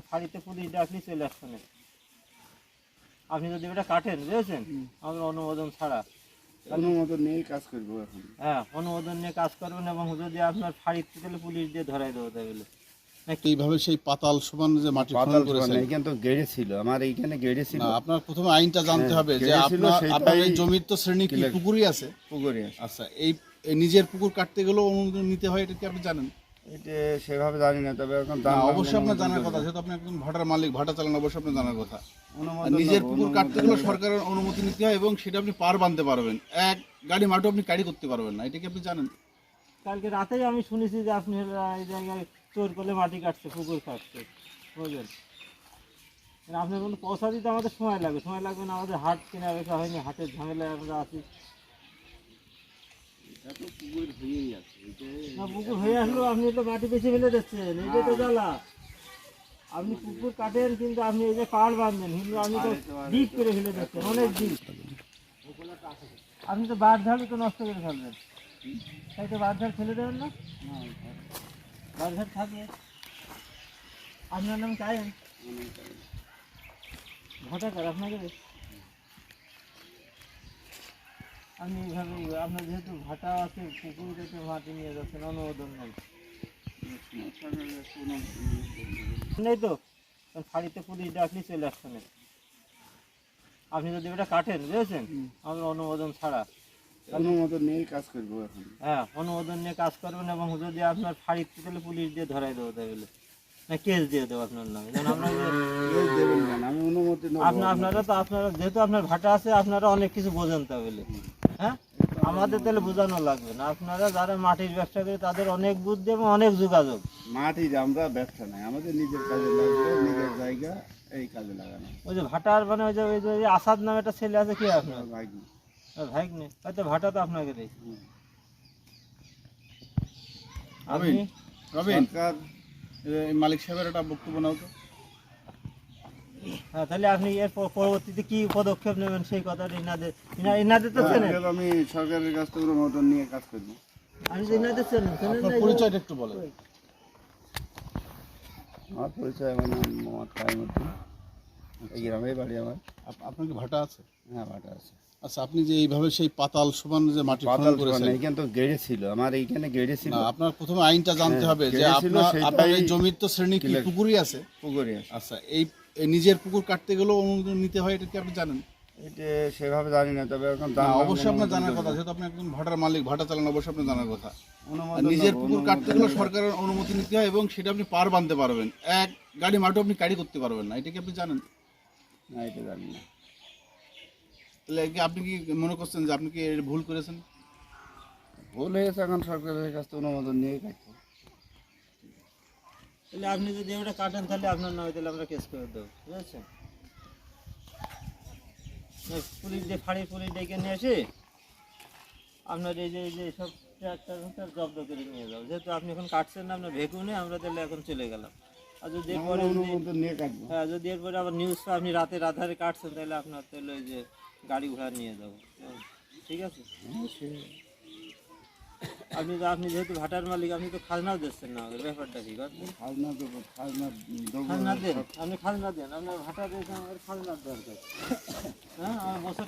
ফাঁড়িতে police ডাকলে চলে আসছে না। আপনি যদি এটা কাটেন বুঝেছেন? আমাদের অনুমোদন ছাড়া। অনুমোদন নিয়েই কাজ করব এখন। হ্যাঁ অনুমোদন নিয়ে কাজ করবেন এবং যদি আপনার ফাঁড়িতে তাহলে পুলিশ দিয়ে ধরাই দেবো তাই বলে এইভাবে সেই পাতাল সমান যে মাটি পাতাল সমান তো গেড়ে ছিল। আমার এইখানে গেড়ে ছিল। আপনার প্রথমে আইনটা জানতে হ্যাঁ, হবে যে আপনার আপনার এই জমির তো শ্রেণি কি। পুকুরই আছে? পুকুরে আচ্ছা এই এই নিজের পুকুর কাটতে গেলেও অনুমোদন নিতে হয় এটা কি আপনি জানেন? এটা সেভাবে জানি না তবে এখন দাম অবশ্যই আপনার জানার কথা যেহেতু আপনি একজন ভাটার মালিক ভাটা চালান অবশ্যই আপনার জানার কথা। নিজের পুকুর কাটতে নেব। সরকারের অনুমতি নিতে হয় এবং সেটা আপনি পার বাঁধতে পারবেন। এক গাড়ি মাঠও আপনি কাড়ি করতে পারবেন না এটা কি আপনি জানেন? কালকে রাতেই আমি শুনেছি যে আপনি এই জায়গায় চোর করলে মাটি কাটছে পুকুর কাটছে বুঝলেন? এবার আপনার কোনো পয়সা দিতে আমাদের সময় লাগবে সময় লাগবে না আমাদের হাট কেনা বেচা হয়নি হাটের ঝামেলায় আমরা আছি। পুকুর হয়ে আপনি তো মাটি বেশি ফেলে দিচ্ছেন। তো জ্বালা। আপনি পুকুর কাটেন কিন্তু আপনি এই যে পাড় বাঁধবেন কিন্তু আপনি তো ডিপ করে ফেলে দিচ্ছেন অনেক ডিপ। আপনি তো ঝাড়ু তো নষ্ট করে ফেলবেন। তাই তো বাদ ঝাড় ফেলে দেবেন না? বাদ ঝাড় থাকবে আপনার নাম কায়েন ভোটাকার আপনাকে আপনি এইভাবে আপনার যেহেতু ভাটা আছে পুকুরে তো মাটি নিয়ে যাচ্ছেন অনুমোদন নেই। নেই তো? ফাঁড়িতে পুলিশ ডাকলে চলে আসছে না আপনি যদি এটা কাটেন বুঝেছেন? আমাদের অনুমোদন ছাড়া। অনুমোদন নিয়েই কাজ করব এখন। হ্যাঁ অনুমোদন নিয়ে কাজ করবেন এবং যদি আপনার ফাঁড়িতে তাহলে পুলিশ দিয়ে ধরাই দেবো তাই বলে। না কেস দিয়ে দেবো আপনার নামে। আমরা আমি আপনার তো আপনারা যেহেতু আপনার ভাটা আছে আপনারা অনেক কিছু বোঝেন তা বলে। হ্যাঁ? আমাদের তাহলে বোঝানো লাগবে না। আপনারা যারা মাটির ব্যবসা করে তাদের অনেক বুদ্ধি এবং অনেক যোগাযোগ। মাটি আমরা ব্যবসা নাই আমাদের নিজের কাজে লাগবে নিজের জায়গা এই কাজে লাগানো। ওই যে ভাটার মানে ওই যে ওই যে আসাদ নামে একটা ছেলে আছে কি আপনার? ভাগি ভাই নেই হয়তো ভাটা তো আপনাকে দেয়। আপনি? রবিন মালিক সাহেবের একটা বক্তব্য নাও তো। তাহলে আপনি এর পরবর্তীতে কি পদক্ষেপ নেবেন সেই কথাটা ইনাদের ইনা- ইনাদের তো চেনেন। এবার আমি সরকারের কাছ থেকে অনুমোদন নিয়ে কাজ করব আমি ইনাদের চেনেন আপনার পরিচয়টা একটু বলেন। আমার পরিচয় আমার নাম মোহাম্মদ কাইমুদ্দিন এই গ্রামে বাড়ি আমার। আপ- আপনার কি ভাটা আছে? হ্যাঁ ভাটা আছে। আচ্ছা আপনি যে এইভাবে সেই পাতাল সমান যে মাটি খনন করেছেন। এইখানে তো গেড়ে ছিল আমার এইখানে গেড়ে ছিল। না আপনার প্রথমে আইনটা জানতে হ্যাঁ, হবে যে আপনার আপনার এই জমির তো শ্রেণি কি। পুকুরই আছে? পুকুরে আচ্ছা এই নিজের পুকুর কাটতে গেলেও অনুমোদন নিতে হয় এটা কি আপনি জানেন? এটা সেভাবে জানি না তবে এখন অবশ্যই আপনার জানার কথা যেহেতু আপনি একজন ভাটার মালিক ভাটা চালান অবশ্যই আপনার জানার কথা। নিজের পুকুর কাটতে নেব। সরকারের অনুমতি নিতে হয় এবং সেটা আপনি পার বাঁধতে পারবেন। এক গাড়ি মাঠও আপনি কাড়ি করতে পারবেন না এটা কি আপনি জানেন? না এটা জানি না। তাহলে কি আপনি কি মনে করছেন যে আপনি কি এর ভুল করেছেন? ভুল হয়েছে এখন সরকারের কাছ থেকে অনুমোদন নিয়ে কাটবো তাহলে আপনি যদি ওটা কাটেন তাহলে আপনার নামে তাহলে আমরা কেস করে দেবো বুঝেছেন এই পুলিশ দিয়ে ফাঁড়ি পুলিশ ডেকে নিয়ে এসে আপনার এই যে এই যে সব ট্রাক্টর ট্রাক্টর জব্দ করে নিয়ে যাব যেহেতু আপনি এখন কাটছেন না আপনার ভেকুনে আমরা তাহলে এখন চলে গেলাম। আর যদি এরপরে নিয়ে হ্যাঁ যদি এরপরে আবার নিউজ আপনি রাতের আধারে কাটছেন তাহলে আপনার তাহলে ওই যে গাড়ি ঘোড়া নিয়ে যাব। ঠিক আছে? আপনি তো আপনি যেহেতু ভাটার মালিক আপনি তো খাজনাও দিচ্ছেন না আমাদের ব্যাপারটা কি? আছে খাজনা দেবো খাজনা খাজনা দেন আপনি খাজনা দেন আপনার ভাটা দিয়েছেন আমাদের খাজনার দরকার। হ্যাঁ আমার বছর